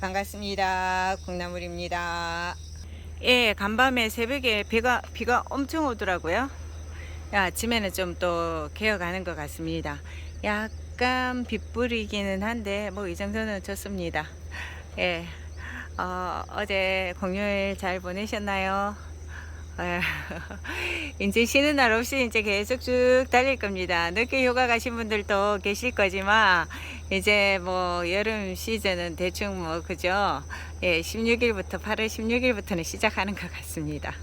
반갑습니다. 콩나물입니다. 예, 간밤에 새벽에 비가 비가 엄청 오더라고요. 야, 아침에는 좀 또 개어가는 것 같습니다. 약간 빗불이기는 한데 뭐 이 정도는 좋습니다. 예, 어, 어제 공휴일 잘 보내셨나요? 에, 이제 쉬는 날 없이 이제 계속 쭉 달릴 겁니다. 늦게 휴가 가신 분들도 계실 거지만 이제 뭐 여름 시즌은 대충 뭐 그죠? 예, 16일부터 8월 16일부터는 시작하는 것 같습니다.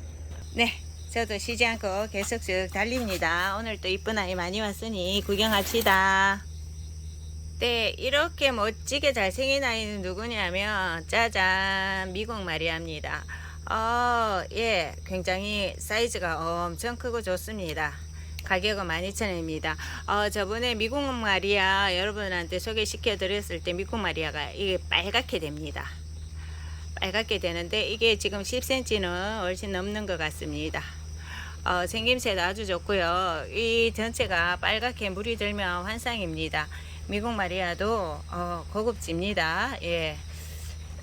네. 저도 쉬지 않고 계속 쭉 달립니다. 오늘 또 이쁜 아이 많이 왔으니 구경합시다. 네, 이렇게 멋지게 잘생긴 아이는 누구냐면, 짜잔, 미국 마리아입니다. 어, 예, 굉장히 사이즈가 엄청 크고 좋습니다. 가격은 12,000원입니다. 어, 저번에 미국 마리아 여러분한테 소개시켜 드렸을 때 미국 마리아가 이게 빨갛게 됩니다. 빨갛게 되는데 이게 지금 10cm는 훨씬 넘는 것 같습니다. 어, 생김새도 아주 좋고요. 이 전체가 빨갛게 물이 들면 환상입니다. 미국 마리아도 어, 고급집니다. 예.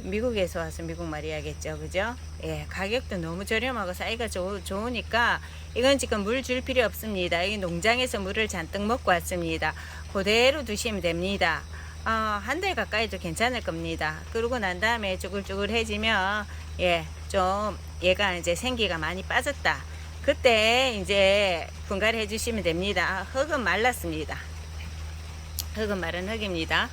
미국에서 와서 미국 마리아겠죠. 그죠? 예. 가격도 너무 저렴하고 사이가 좋, 좋으니까 이건 지금 물 줄 필요 없습니다. 이 농장에서 물을 잔뜩 먹고 왔습니다. 그대로 두시면 됩니다. 어, 한 달 가까이도 괜찮을 겁니다. 그러고 난 다음에 쭈글쭈글해지면 예, 좀 얘가 이제 생기가 많이 빠졌다. 그때 이제 분갈이 해주시면 됩니다. 흙은 말랐습니다. 흙은 마른 흙입니다.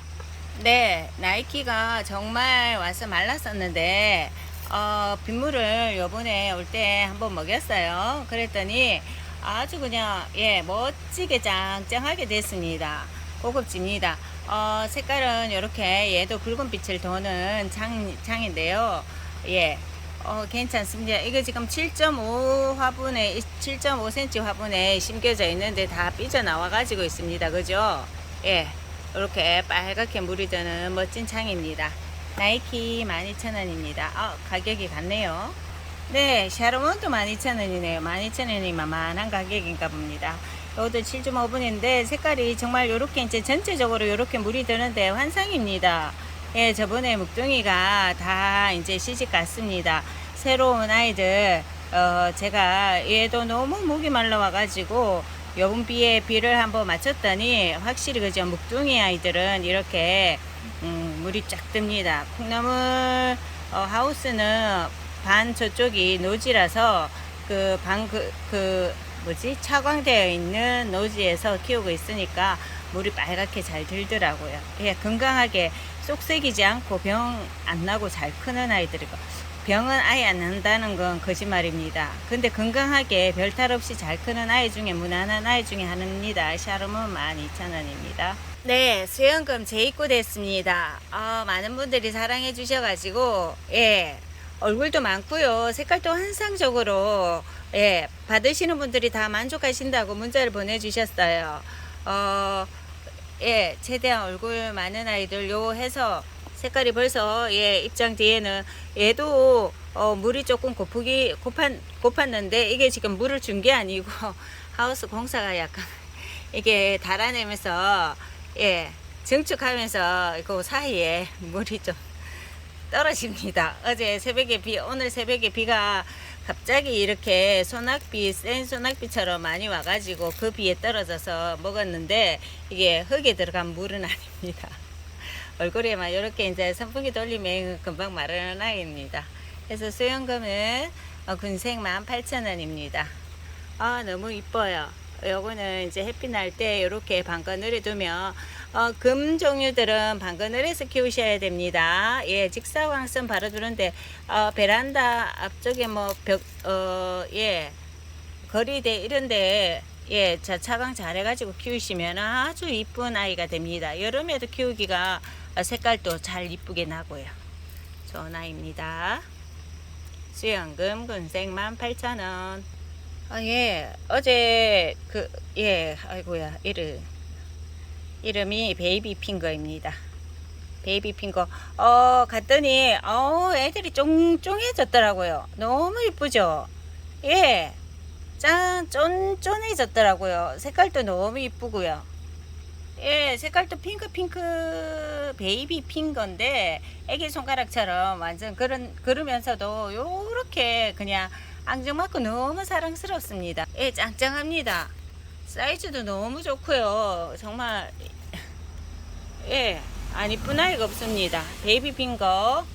네, 나이키가 정말 와서 말랐었는데 어, 빗물을 요번에 올 때 한번 먹였어요. 그랬더니 아주 그냥 예 멋지게 짱짱하게 됐습니다. 고급집니다. 어, 색깔은 이렇게 얘도 붉은 빛을 도는 장, 장인데요. 예. 어, 괜찮습니다. 이거 지금 7.5 화분에, 7.5cm 화분에 심겨져 있는데 다 삐져 나와 가지고 있습니다. 그죠? 예. 이렇게 빨갛게 물이 드는 멋진 창입니다. 나이키 12,000원입니다. 아, 가격이 같네요. 네, 샤르몬도 12,000원이네요. 12,000원이 만만한 가격인가 봅니다. 이것도 7.5분인데 색깔이 정말 이렇게 이제 전체적으로 이렇게 물이 드는데 환상입니다. 예, 저번에 묵둥이가 다 이제 시집 갔습니다. 새로운 아이들, 어, 제가 얘도 너무 목이 말라와가지고 요번 비에 비를 한번 맞췄더니 확실히 그죠. 묵둥이 아이들은 이렇게 음, 물이 쫙 뜹니다. 콩나물 어, 하우스는 반 저쪽이 노지라서 그방그그 뭐지 차광되어 있는 노지에서 키우고 있으니까 물이 빨갛게 잘 들더라고요. 예, 건강하게 쏙색이지 않고 병 안 나고 잘 크는 아이들이고 병은 아예 안 난다는 건 거짓말입니다. 근데 건강하게 별탈 없이 잘 크는 아이 중에 무난한 아이 중에 하나입니다. 샤르몬 12,000원입니다. 네, 수영금 재입고 됐습니다. 아, 많은 분들이 사랑해 주셔가지고, 예, 얼굴도 많고요. 색깔도 환상적으로, 예, 받으시는 분들이 다 만족하신다고 문자를 보내주셨어요. 어, 예, 최대한 얼굴 많은 아이들 요 해서 색깔이 벌써 예 입장 뒤에는 얘도 어, 물이 조금 고프기 고팠 고팠는데 이게 지금 물을 준 게 아니고 하우스 공사가 약간 이게 달아내면서 예 증축하면서 그 사이에 물이 좀 떨어집니다. 어제 새벽에 비 오늘 새벽에 비가 갑자기 이렇게 소낙비 센 소낙비처럼 많이 와가지고 그 비에 떨어져서 먹었는데 이게 흙에 들어간 물은 아닙니다. 얼굴에만 이렇게 이제 선풍기 돌리면 금방 마르는 아이입니다. 그래서 수영금은 어, 군생 18,000원입니다. 아, 너무 이뻐요. 요거는 이제 햇빛 날 때 이렇게 방건을 두면 어, 금 종류들은 방건을 해서 키우셔야 됩니다. 예, 직사광선 바로 두는데 어, 베란다 앞쪽에 뭐 벽, 어, 예, 거리대 이런데 예, 자 차광 잘해가지고 키우시면 아주 이쁜 아이가 됩니다. 여름에도 키우기가 어, 색깔도 잘 이쁘게 나고요. 좋은 아이입니다. 수영금 군생 18,000원. 아, 예. 어제 그, 예, 아이고야, 이름. 이름이 베이비 핑거입니다. 베이비 핑거. 어, 갔더니, 어, 애들이 쫑쫑해졌더라고요. 너무 이쁘죠? 예. 짠, 쫀쫀해졌더라고요. 색깔도 너무 이쁘고요. 예, 색깔도 핑크 핑크 베이비 핑 건데 애기 손가락처럼 완전 그런 그러면서도 요렇게 그냥 앙증맞고 너무 사랑스럽습니다. 예, 짱짱합니다. 사이즈도 너무 좋고요. 정말 예, 안 이쁜 아이가 없습니다. 베이비 핑 거.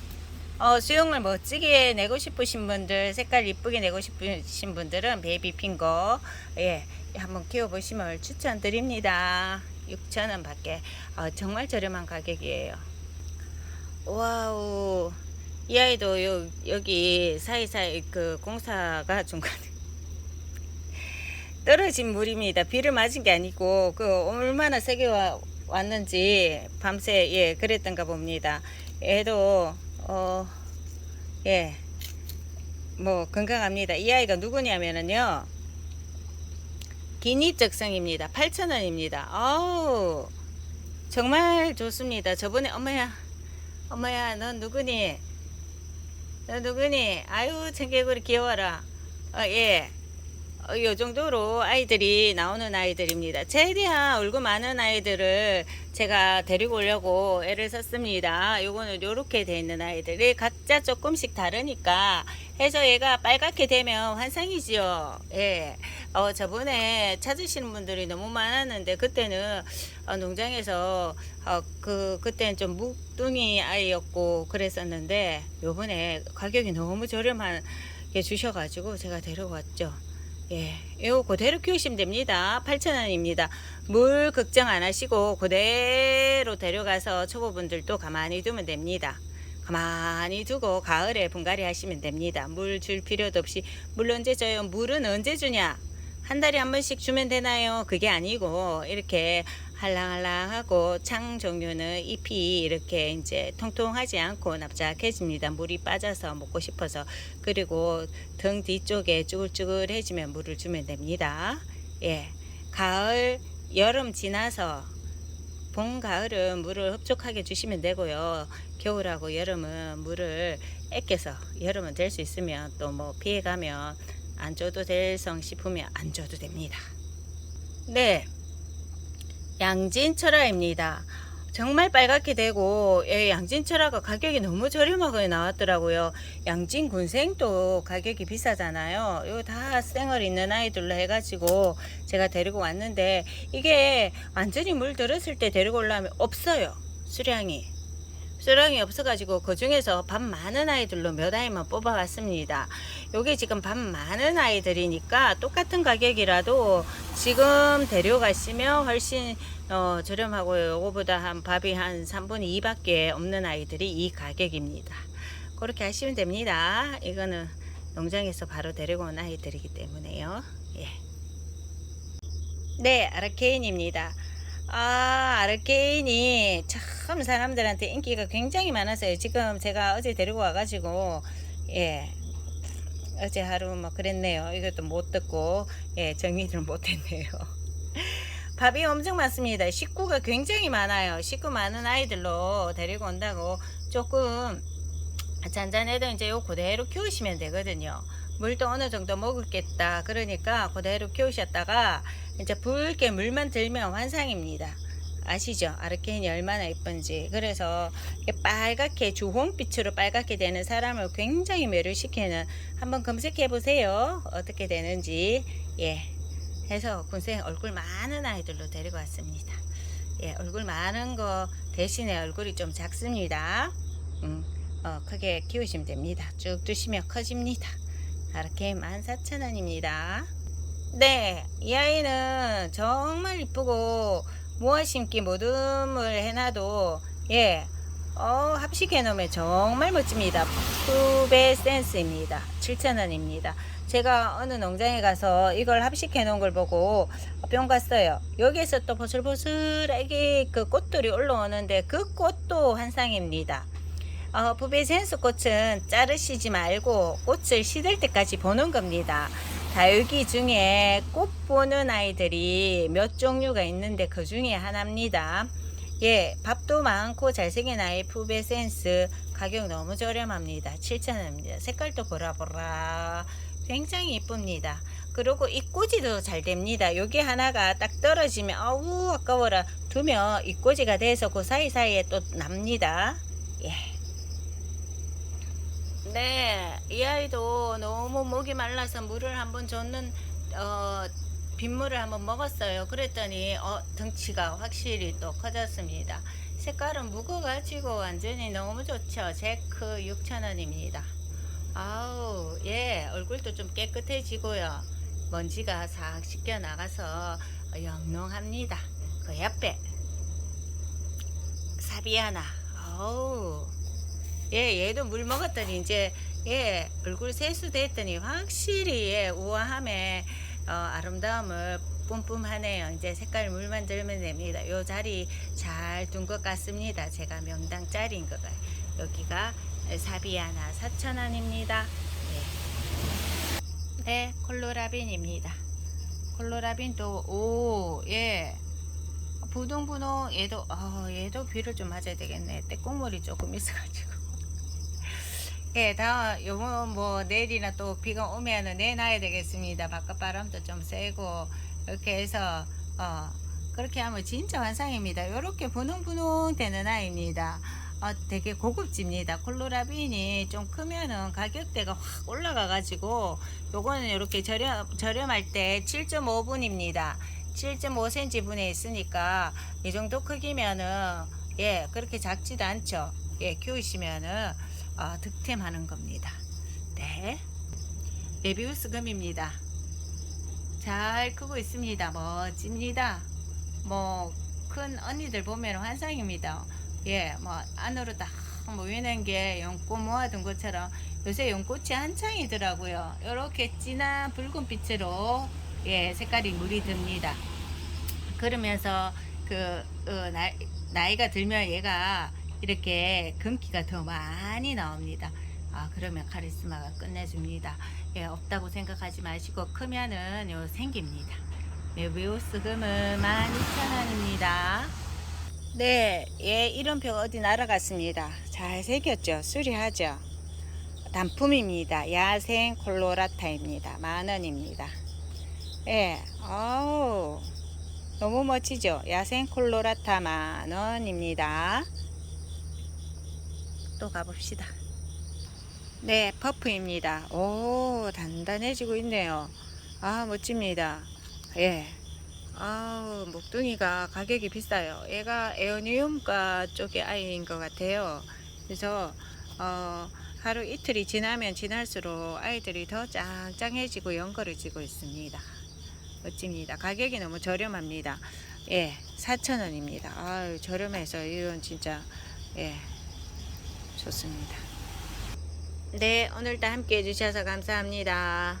어, 수영을 멋지게 내고 싶으신 분들, 색깔 이쁘게 내고 싶으신 분들은 베이비 핑거, 예, 한번 키워보시면 추천드립니다. 6,000원 밖에. 어, 정말 저렴한 가격이에요. 와우. 이 아이도 요, 여기 사이사이 그 공사가 중간에 떨어진 물입니다. 비를 맞은 게 아니고 그 얼마나 세게 와, 왔는지 밤새 예 그랬던가 봅니다. 얘도 어 예. 뭐 건강합니다. 이 아이가 누구냐면은요. 기니적성입니다. 8,000원입니다. 아우. 정말 좋습니다. 저번에 엄마야. 엄마야, 넌 누구니? 너 누구니? 아유, 청개구리 귀여워라. 어, 예. 어, 요 정도로 아이들이 나오는 아이들입니다. 최대한 얼굴 많은 아이들을 제가 데리고 오려고 애를 썼습니다. 요거는 요렇게 돼 있는 아이들이 각자 조금씩 다르니까 해서 얘가 빨갛게 되면 환상이지요. 예. 어, 저번에 찾으시는 분들이 너무 많았는데 그때는 어, 농장에서 어, 그 그때는 좀 묵둥이 아이였고 그랬었는데 요번에 가격이 너무 저렴하게 주셔가지고 제가 데려왔죠. 예, 이거 그대로 키우시면 됩니다. 8,000원입니다. 물 걱정 안 하시고 그대로 데려가서 초보분들도 가만히 두면 됩니다. 가만히 두고 가을에 분갈이 하시면 됩니다. 물 줄 필요도 없이 물 언제 줘요? 물은 언제 주냐? 한 달에 한 번씩 주면 되나요? 그게 아니고 이렇게 할랑할랑하고 창 종류는 잎이 이렇게 이제 통통하지 않고 납작해집니다. 물이 빠져서 먹고 싶어서 그리고 등 뒤쪽에 쭈글쭈글해지면 물을 주면 됩니다. 예, 가을 여름 지나서 봄 가을은 물을 흡족하게 주시면 되고요. 겨울하고 여름은 물을 아껴서 여름은 될 수 있으면 또 뭐 피해가면 안 줘도 될 성 싶으면 안 줘도 됩니다. 네. 양진철화입니다. 정말 빨갛게 되고 예, 양진철화가 가격이 너무 저렴하게 나왔더라고요. 양진군생도 가격이 비싸잖아요. 이거 다 생얼 있는 아이들로 해가지고 제가 데리고 왔는데 이게 완전히 물 들었을 때 데리고 오려면 없어요. 수량이. 수량이 없어가지고 그 중에서 밥 많은 아이들로 몇 아이만 뽑아왔습니다. 요게 지금 밥 많은 아이들이니까 똑같은 가격이라도 지금 데려가시면 훨씬 어, 저렴하고요. 요거보다 한 밥이 한 3분의 2밖에 없는 아이들이 이 가격입니다. 그렇게 하시면 됩니다. 이거는 농장에서 바로 데리고 온 아이들이기 때문에요. 예. 네, 아르케인입니다. 아, 아르케인이 참 사람들한테 인기가 굉장히 많았어요. 지금 제가 어제 데리고 와가지고, 예. 어제 하루 뭐 그랬네요. 이것도 못 듣고, 예, 정리를 못 했네요. 밥이 엄청 많습니다. 식구가 굉장히 많아요. 식구 많은 아이들로 데리고 온다고 조금 잔잔해도 이제 요 그대로 키우시면 되거든요. 물도 어느 정도 먹을겠다. 그러니까 그대로 키우셨다가 이제 붉게 물만 들면 환상입니다. 아시죠? 아르케인이 얼마나 예쁜지. 그래서 빨갛게 주홍빛으로 빨갛게 되는 사람을 굉장히 매료시키는 한번 검색해 보세요. 어떻게 되는지. 예. 해서 군생 얼굴 많은 아이들로 데리고 왔습니다. 예, 얼굴 많은 거 대신에 얼굴이 좀 작습니다. 음, 어, 크게 키우시면 됩니다. 쭉 두시면 커집니다. 이렇게 14,000원입니다. 네, 이 아이는 정말 이쁘고 모아 심기 모듬을 해놔도 예, 어, 합식해 놓으면 정말 멋집니다. 푸베 센스입니다. 7,000원입니다. 제가 어느 농장에 가서 이걸 합식해 놓은 걸 보고 뿅 갔어요. 여기에서 또 보슬보슬하게 그 꽃들이 올라오는데 그 꽃도 환상입니다. 어, 부베 센스 꽃은 자르시지 말고 꽃을 시들 때까지 보는 겁니다. 다육이 중에 꽃 보는 아이들이 몇 종류가 있는데 그 중에 하나입니다. 예, 밥도 많고 잘생긴 아이 푸베 센스 가격 너무 저렴합니다. 7,000원입니다. 색깔도 보라보라. 굉장히 이쁩니다. 그리고 이 꽂이도 잘 됩니다. 여기 하나가 딱 떨어지면 아우 아까워라 두면 이 꽂이가 돼서 그 사이사이에 또 납니다. 예. 네, 이 아이도 너무 목이 말라서 물을 한번 줬는 어, 빗물을 한번 먹었어요. 그랬더니 어, 등치가 확실히 또 커졌습니다. 색깔은 묵어가지고 완전히 너무 좋죠. 제크 6,000원입니다. 아우, 예, 얼굴도 좀 깨끗해지고요. 먼지가 싹 씻겨 나가서 영롱합니다. 그 옆에 사비아나, 아우, 예, 얘도 물 먹었더니 이제 예, 얼굴 세수됐더니 확실히 예, 우아함에 어, 아름다움을 뿜뿜하네요. 이제 색깔 물만 들면 됩니다. 요 자리 잘 둔 것 같습니다. 제가 명당 짤인 거가 여기가 사비아나 4,000원입니다. 네. 네, 콜로라빈입니다. 콜로라빈도 오, 예. 부동부동 얘도 어, 얘도 비를 좀 맞아야 되겠네. 때국물이 조금 있어가지고. 예, 다 요번 뭐 내일이나 또 비가 오면은 내놔야 되겠습니다. 바깥 바람도 좀 세고 이렇게 해서 어 그렇게 하면 진짜 환상입니다. 요렇게 분홍분홍 되는 아이입니다. 어, 되게 고급집니다. 콜로라빈이 좀 크면은 가격대가 확 올라가 가지고 요거는 이렇게 저렴 저렴할 때 7.5분입니다. 7.5cm 분에 있으니까 이 정도 크기면은 예 그렇게 작지도 않죠. 예 키우시면은 어, 득템하는 겁니다. 네. 레비우스 금입니다. 잘 크고 있습니다. 멋집니다. 뭐, 큰 언니들 보면 환상입니다. 예, 뭐, 안으로 딱 모이는 게 연꽃 모아둔 것처럼 요새 연꽃이 한창이더라고요. 이렇게 진한 붉은 빛으로, 예, 색깔이 물이 듭니다. 그러면서 그, 어, 나, 나이가 들면 얘가 이렇게 금기가 더 많이 나옵니다. 아, 그러면 카리스마가 끝내줍니다. 예, 없다고 생각하지 마시고 크면은 요 생깁니다. 메비우스 금은 12,000원입니다. 네, 예, 이름표 어디 날아갔습니다. 잘 새겼죠? 수리하죠? 단품입니다. 야생 콜로라타입니다. 만원입니다. 예, 어우, 너무 멋지죠? 야생 콜로라타 만원입니다. 또 가봅시다. 네, 퍼프입니다. 오, 단단해지고 있네요. 아, 멋집니다. 예. 아우, 목둥이가 가격이 비싸요. 얘가 에어니움가 쪽의 아이인 것 같아요. 그래서, 어, 하루 이틀이 지나면 지날수록 아이들이 더 짱짱해지고 연거려지고 있습니다. 멋집니다. 가격이 너무 저렴합니다. 예, 4,000원입니다. 아유, 저렴해서 이런 진짜, 예, 좋습니다. 네, 오늘도 함께 해주셔서 감사합니다.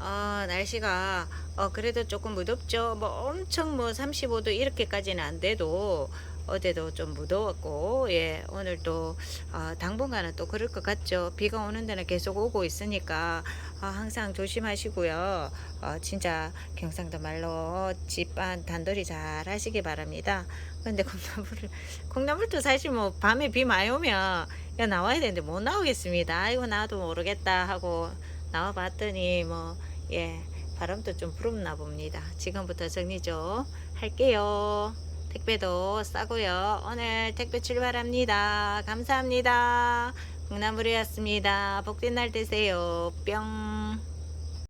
어, 날씨가 어, 그래도 조금 무덥죠. 뭐 엄청 뭐 35도 이렇게까지는 안 돼도 어제도 좀 무더웠고 예 오늘도 어, 당분간은 또 그럴 것 같죠. 비가 오는 데는 계속 오고 있으니까 어, 항상 조심하시고요. 어, 진짜 경상도 말로 집안 단돌이 잘 하시기 바랍니다. 근데 콩나물을 콩나물도 사실 뭐 밤에 비 많이 오면 야 나와야 되는데 못 나오겠습니다. 아이고 나도 모르겠다 하고 나와 봤더니 뭐예 바람도 좀 불었나 봅니다. 지금부터 정리 좀 할게요. 택배도 싸고요. 오늘 택배 출발합니다. 감사합니다. 콩나물이었습니다. 복된 날 되세요. 뿅.